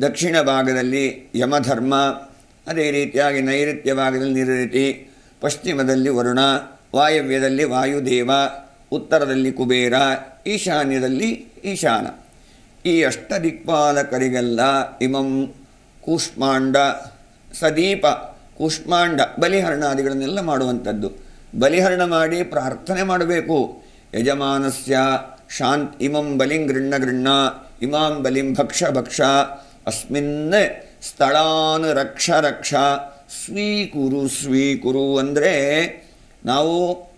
ದಕ್ಷಿಣ ಭಾಗದಲ್ಲಿ ಯಮಧರ್ಮ, ಅದೇ ರೀತಿಯಾಗಿ ನೈಋತ್ಯ ಭಾಗದಲ್ಲಿ ನಿರೃತಿ, ಪಶ್ಚಿಮದಲ್ಲಿ ವರುಣ, ವಾಯವ್ಯದಲ್ಲಿ ವಾಯುದೇವ, ಉತ್ತರದಲ್ಲಿ ಕುಬೇರ, ಈಶಾನ್ಯದಲ್ಲಿ ಈಶಾನ. ಈ ಅಷ್ಟದಿಕ್ಪಾಲಕರಿಗೆಲ್ಲ ಇಮಂ ಕೂಷ್ಮಾಂಡ, ಸದೀಪ ಕೂಷ್ಮಾಂಡ, ಬಲಿಹರಣಾದಿಗಳನ್ನೆಲ್ಲ ಮಾಡುವಂಥದ್ದು. ಬಲಿಹರಣ ಮಾಡಿ ಪ್ರಾರ್ಥನೆ ಮಾಡಬೇಕು. ಯಜಮಾನಸ್ಯ ಶಾಂತ್ ಇಮಂ ಬಲಿಂ ಗೃಣ್ಣ ಗೃಣ್ಣ, ಇಮಾಂ ಬಲಿಂ ಭಕ್ಷ ಭಕ್ಷ ಅಸ್ಮಿನ್ ಸ್ಥಳಾನ್ ರಕ್ಷ ರಕ್ಷ ಸ್ವೀಕುರು ಸ್ವೀಕುರು ಅಂದರೆ ನಾವು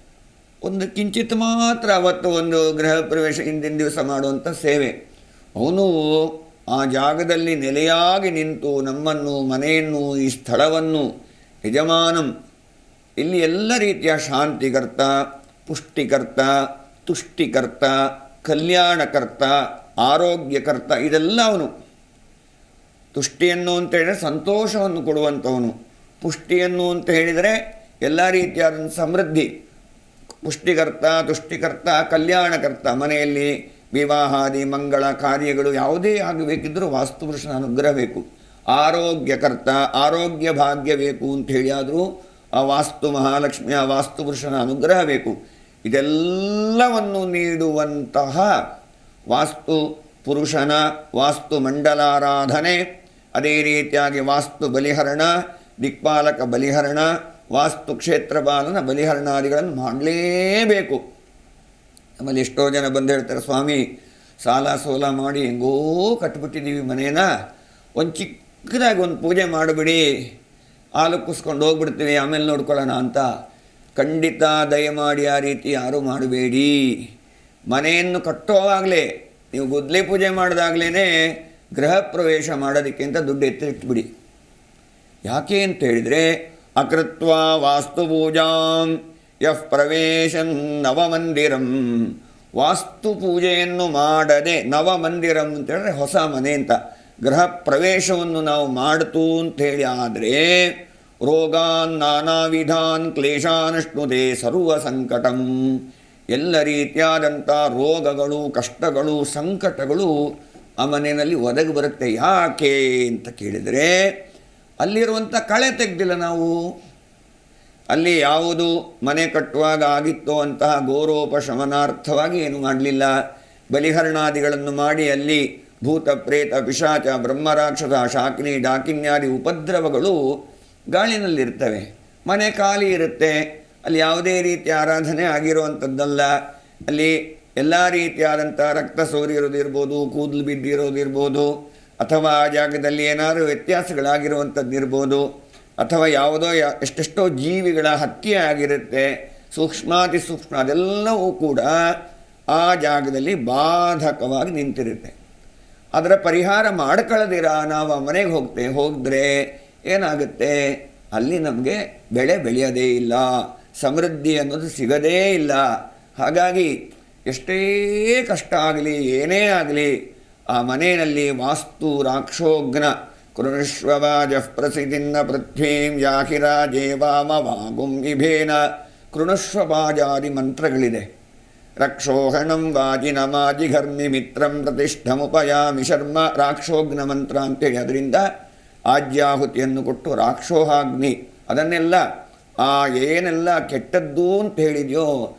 ಒಂದು ಕಿಂಚಿತ್ ಮಾತ್ರ ಅವತ್ತು ಒಂದು ಗೃಹ ಪ್ರವೇಶ ಹಿಂದಿನ ದಿವಸ ಮಾಡುವಂಥ ಸೇವೆ. ಅವನು ಆ ಜಾಗದಲ್ಲಿ ನೆಲೆಯಾಗಿ ನಿಂತು ನಮ್ಮನ್ನು, ಮನೆಯನ್ನು, ಈ ಸ್ಥಳವನ್ನು, ಯಜಮಾನಂ, ಇಲ್ಲಿ ಎಲ್ಲ ರೀತಿಯ ಶಾಂತಿಕರ್ತ, ಪುಷ್ಟಿಕರ್ತ, ತುಷ್ಟಿಕರ್ತ, ಕಲ್ಯಾಣಕರ್ತ, ಆರೋಗ್ಯಕರ್ತ ಇದೆಲ್ಲ ಅವನು. ತುಷ್ಟಿಯನ್ನು ಅಂತ ಹೇಳಿದರೆ ಸಂತೋಷವನ್ನು ಕೊಡುವಂಥವನು ಪುಷ್ಟಿಯನ್ನು ಅಂತ ಹೇಳಿದರೆ ಎಲ್ಲ ರೀತಿಯಾದ ಸಮೃದ್ಧಿ. ಪುಷ್ಟಿಕರ್ತ, ತುಷ್ಟಿಕರ್ತ, ಕಲ್ಯಾಣಕರ್ತ ಮನೆಯಲ್ಲಿ ವಿವಾಹಾದಿ, ಮಂಗಳ ಕಾರ್ಯಗಳು ಯಾವುದೇ ಆಗಬೇಕಿದ್ದರೂ ವಾಸ್ತುಪುರುಷನ ಅನುಗ್ರಹ ಬೇಕು. ಆರೋಗ್ಯಕರ್ತ, ಆರೋಗ್ಯ ಭಾಗ್ಯ ಬೇಕು ಅಂತ ಹೇಳಿ ಆದರೂ ಆ ವಾಸ್ತು ಮಹಾಲಕ್ಷ್ಮಿಯ ವಾಸ್ತುಪುರುಷನ ಅನುಗ್ರಹ ಬೇಕು. ಇದೆಲ್ಲವನ್ನು ನೀಡುವಂತಹ ವಾಸ್ತು ಪುರುಷನ ವಾಸ್ತು ಮಂಡಲಾರಾಧನೆ ಅದೇ ರೀತಿಯಾಗಿ ವಾಸ್ತು ಬಲಿಹರಣ, ದಿಕ್ಪಾಲಕ ಬಲಿಹರಣ, ವಾಸ್ತು ಕ್ಷೇತ್ರಪಾಲನ ಬಲಿಹರಣಾದಿಗಳನ್ನು ಮಾಡಲೇಬೇಕು. ನಮ್ಮಲ್ಲಿ ಎಷ್ಟೋ ಜನ ಬಂದು ಹೇಳ್ತಾರೆ ಸ್ವಾಮಿ, ಸಾಲ ಸೋಲ ಮಾಡಿ ಹೆಂಗೋ ಕಟ್ಬಿಟ್ಟಿದ್ದೀವಿ ಮನೇನ, ಒಂದು ಚಿಕ್ಕದಾಗಿ ಒಂದು ಪೂಜೆ ಮಾಡಿಬಿಡಿ, ಹಾಲು ಕುಸ್ಕೊಂಡು ಹೋಗ್ಬಿಡ್ತೀವಿ, ಆಮೇಲೆ ನೋಡ್ಕೊಳ್ಳೋಣ ಅಂತ. ಖಂಡಿತ ದಯಮಾಡಿ ಆ ರೀತಿ ಯಾರೂ ಮಾಡಬೇಡಿ. ಮನೆಯನ್ನು ಕಟ್ಟೋವಾಗಲೇ, ನೀವು ಗುದ್ಲಿ ಪೂಜೆ ಮಾಡಿದಾಗಲೇ ಗೃಹ ಪ್ರವೇಶ ಮಾಡೋದಕ್ಕೆ ಅಂತ ದುಡ್ಡು ಎತ್ತಿಟ್ಬಿಡಿ ಯಾಕೆ ಅಂತ ಹೇಳಿದರೆ ಅಕೃತ್ವ ವಾಸ್ತು ಪೂಜಾಂ ಯಃ ಪ್ರವೇಶನ್ ನವಮಂದಿರಂ. ವಾಸ್ತು ಪೂಜೆಯನ್ನು ಮಾಡದೆ ನವಮಂದಿರಂ ಅಂತ ಹೇಳಿದ್ರೆ ಹೊಸ ಮನೆ ಅಂತ. ಗೃಹ ಪ್ರವೇಶವನ್ನು ನಾವು ಮಾಡ್ತು ಅಂತೇಳಿ ಆದರೆ, ರೋಗಾನ್ ನಾನಾ ವಿಧಾನ್ ಕ್ಲೇಶಾನಷ್ಣುದೆ ಸರ್ವ ಸಂಕಟಂ. ಎಲ್ಲ ರೀತಿಯಾದಂಥ ರೋಗಗಳು, ಕಷ್ಟಗಳು, ಸಂಕಟಗಳು ಆ ಮನೆಯಲ್ಲಿ ಒದಗಿ ಬರುತ್ತೆ ಯಾಕೆ ಅಂತ ಕೇಳಿದರೆ, ಅಲ್ಲಿರುವಂಥ ಕಳೆ ತೆಗೆದಿಲ್ಲ ನಾವು. ಅಲ್ಲಿ ಯಾವುದು ಮನೆ ಕಟ್ಟುವಾಗ ಆಗಿತ್ತೋ ಅಂತಹ ಗೌರವೋಪಶಮನಾರ್ಥವಾಗಿ ಏನು ಮಾಡಲಿಲ್ಲ. ಬಲಿಹರಣಾದಿಗಳನ್ನು ಮಾಡಿ ಅಲ್ಲಿ ಭೂತ, ಪ್ರೇತ, ಪಿಶಾಚ, ಬ್ರಹ್ಮರಾಕ್ಷಸ, ಶಾಕಿನಿ, ಡಾಕಿನ್ಯಾದಿ ಉಪದ್ರವಗಳು ಗಾಳಿನಲ್ಲಿರ್ತವೆ. ಮನೆ ಖಾಲಿ ಇರುತ್ತೆ. ಅಲ್ಲಿ ಯಾವುದೇ ರೀತಿಯ ಆರಾಧನೆ ಆಗಿರುವಂಥದ್ದಲ್ಲ. ಅಲ್ಲಿ ಎಲ್ಲ ರೀತಿಯಾದಂಥ ರಕ್ತ ಸೋರಿರೋದಿರ್ಬೋದು ಕೂದಲು ಬಿದ್ದಿರೋದಿರ್ಬೋದು ಅಥವಾ ಆ ಜಾಗದಲ್ಲಿ ಏನಾದರೂ ವ್ಯತ್ಯಾಸಗಳಾಗಿರುವಂಥದ್ದಿರ್ಬೋದು ಅಥವಾ ಯಾವುದೋ ಎಷ್ಟೆಷ್ಟೋ ಜೀವಿಗಳ ಹತ್ಯೆ ಆಗಿರುತ್ತೆ, ಸೂಕ್ಷ್ಮಾತಿ ಸೂಕ್ಷ್ಮ ಅದೆಲ್ಲವೂ ಕೂಡ ಆ ಜಾಗದಲ್ಲಿ ಬಾಧಕವಾಗಿ ನಿಂತಿರುತ್ತೆ. ಅದರ ಪರಿಹಾರ ಮಾಡ್ಕೊಳ್ಳದಿರ, ನಾವು ಆ ಮನೆಗೆ ಹೋಗ್ತೇವೆ ಹೋದರೆ ಏನಾಗುತ್ತೆ? ಅಲ್ಲಿ ನಮಗೆ ಬೆಳೆ ಬೆಳೆಯೋದೇ ಇಲ್ಲ, ಸಮೃದ್ಧಿ ಅನ್ನೋದು ಸಿಗದೇ ಇಲ್ಲ. ಹಾಗಾಗಿ ಎಷ್ಟೇ ಕಷ್ಟ ಆಗಲಿ, ಏನೇ ಆಗಲಿ, ಆ ಮನೆಯಲ್ಲಿ ವಾಸ್ತು ರಾಕ್ಷೋಗ್ನ ಕೃಣುಷ್ವವಾಜ ಪ್ರಸಿದಿನ್ನ ಪೃಥ್ವೀಂ ವಾಗುಂ ವಿಭೇನ ಕೃಣುಷ್ವವಾಜಾದಿ ಮಂತ್ರಗಳಿದೆ. ರಕ್ಷೋಹಣಂ ವಾಜಿನಮಾಜಿಘರ್ಮಿ ಮಿತ್ರಂ ಪ್ರತಿಷ್ಠಮುಪಯಾಮಿ ಶರ್ಮ ರಾಕ್ಷೋಗ್ನ ಮಂತ್ರ ಅಂತೇಳಿ. ಅದರಿಂದ ಆಜ್ಯಾಹುತಿಯನ್ನು ಕೊಟ್ಟು ರಾಕ್ಷೋಹಾಗ್ನಿ. ಅದನ್ನೆಲ್ಲ, ಆ ಏನೆಲ್ಲ ಕೆಟ್ಟದ್ದು ಅಂತ ಹೇಳಿದೆಯೋ